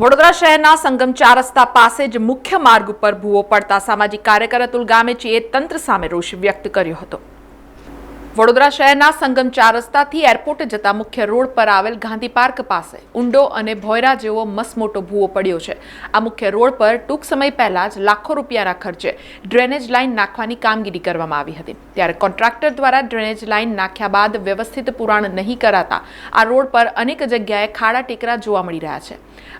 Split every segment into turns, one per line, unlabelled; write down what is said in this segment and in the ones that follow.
વડોદરા શહેરના સંગમ ચાર રસ્તા પાસે જ મુખ્ય માર્ગ ઉપર ભૂવો પડતા સામાજિક કાર્યકર અતુલ ગામેચીએ તંત્ર સામે રોષ વ્યક્ત કર્યો હતો. વડોદરા શહેરના સંગમ ચાર રસ્તાથી એરપોર્ટ જતા મુખ્ય રોડ પર આવેલ ગાંધી પાર્ક પાસે ઊંડો અને ભોયરા જેવો મસમોટો ભૂવો પડ્યો છે. આ મુખ્ય રોડ પર ટૂંક સમય પહેલા જ લાખો રૂપિયાના ખર્ચે ડ્રેનેજ લાઇન નાખવાની કામગીરી કરવામાં આવી હતી. ત્યારે કોન્ટ્રાક્ટર દ્વારા ડ્રેનેજ લાઇન નાખ્યા બાદ વ્યવસ્થિત પુરાણ નહીં કરાતા આ રોડ પર અનેક જગ્યાએ ખાડા ટેકરા જોવા મળી રહ્યા છે.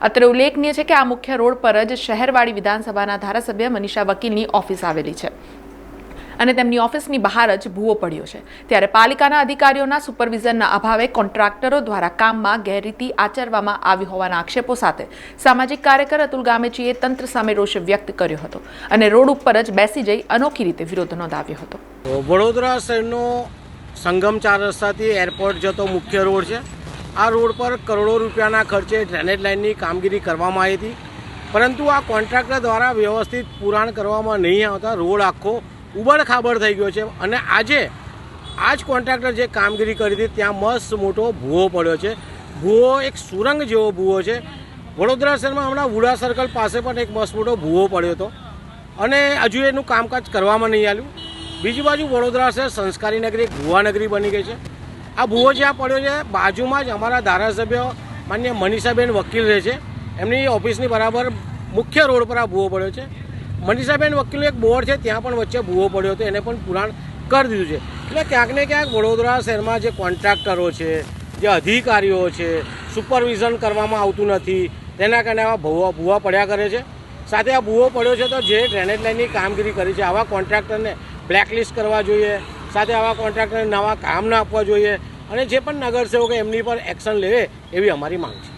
અત્રે ઉલ્લેખનીય છે કે આ મુખ્ય રોડ પર જ શહેરવાડી વિધાનસભાના ધારાસભ્ય મનીષા વકીલની ઓફિસ આવેલી છે. અને તેમની ઓફિસની બહાર જ ભૂવો પડ્યો છે. ત્યારે પાલિકાના અધિકારીઓના સુપરવિઝનના અભાવે કોન્ટ્રાક્ટરો દ્વારા કામમાં ગેરરીતિ આચરવામાં આવી હોવાના આક્ષેપો સાથે સામાજિક કાર્યકર અતુલ ગામેચીએ તંત્ર સામે રોષ વ્યક્ત કર્યો હતો અને રોડ ઉપર જ બેસી જઈ અનોખી રીતે વિરોધ નોંધાવ્યો હતો.
વડોદરા શહેરનો સંગમ ચાર રસ્તાથી એરપોર્ટ જતો મુખ્ય રોડ છે. આ રોડ પર કરોડો રૂપિયાના ખર્ચે ડ્રેનેજ લાઇનની કામગીરી કરવામાં આવી હતી. પરંતુ આ કોન્ટ્રાક્ટર દ્વારા વ્યવસ્થિત પુરાણ કરવામાં નહીં આવતા રોડ આખો ઉબડ ખાબડ થઈ ગયો છે. અને આજે આ જ કોન્ટ્રાક્ટર જે કામગીરી કરી હતી, ત્યાં મસ્ત મોટો ભૂવો પડ્યો છે. ભૂવો એક સુરંગ જેવો ભૂવો છે. વડોદરા શહેરમાં હમણાં વુડા સર્કલ પાસે પણ એક મસ્ત મોટો ભૂવો પડ્યો હતો. અને હજુ એનું કામકાજ કરવામાં નહીં આવ્યું. બીજી બાજુ વડોદરા શહેર સંસ્કારી નગરી ભૂવા નગરી બની ગઈ છે. આ ભૂવો જ્યાં પડ્યો છે, બાજુમાં જ અમારા ધારાસભ્ય માન્ય મનીષાબેન વકીલ રહે છે. એમની ઓફિસની બરાબર મુખ્ય રોડ પર આ ભૂવો પડ્યો છે. મનીષાબેન વકીલ એક બોર્ડ છે, ત્યાં પણ વચ્ચે ભૂવો પડ્યો હતો, એને પણ પુરાણ કરી દીધું છે. એટલે ક્યાંક ને ક્યાંક વડોદરા શહેરમાં જે કોન્ટ્રાક્ટરો છે, જે અધિકારીઓ છે, સુપરવિઝન કરવામાં આવતું નથી, તેના કારણે આવા ભૂવા ભૂવા પડ્યા કરે છે. સાથે આ ભૂવો પડ્યો છે તો જે ડ્રેનેજ લાઇનની કામગીરી કરી છે, આવા કોન્ટ્રાક્ટરને બ્લેકલિસ્ટ કરવા જોઈએ, સાથે આવા કોન્ટ્રાક્ટરને નવા કામ ના આપવા જોઈએ અને જે પણ નગરસેવકો એમની પર એક્શન લેવે એવી અમારી માંગ છે.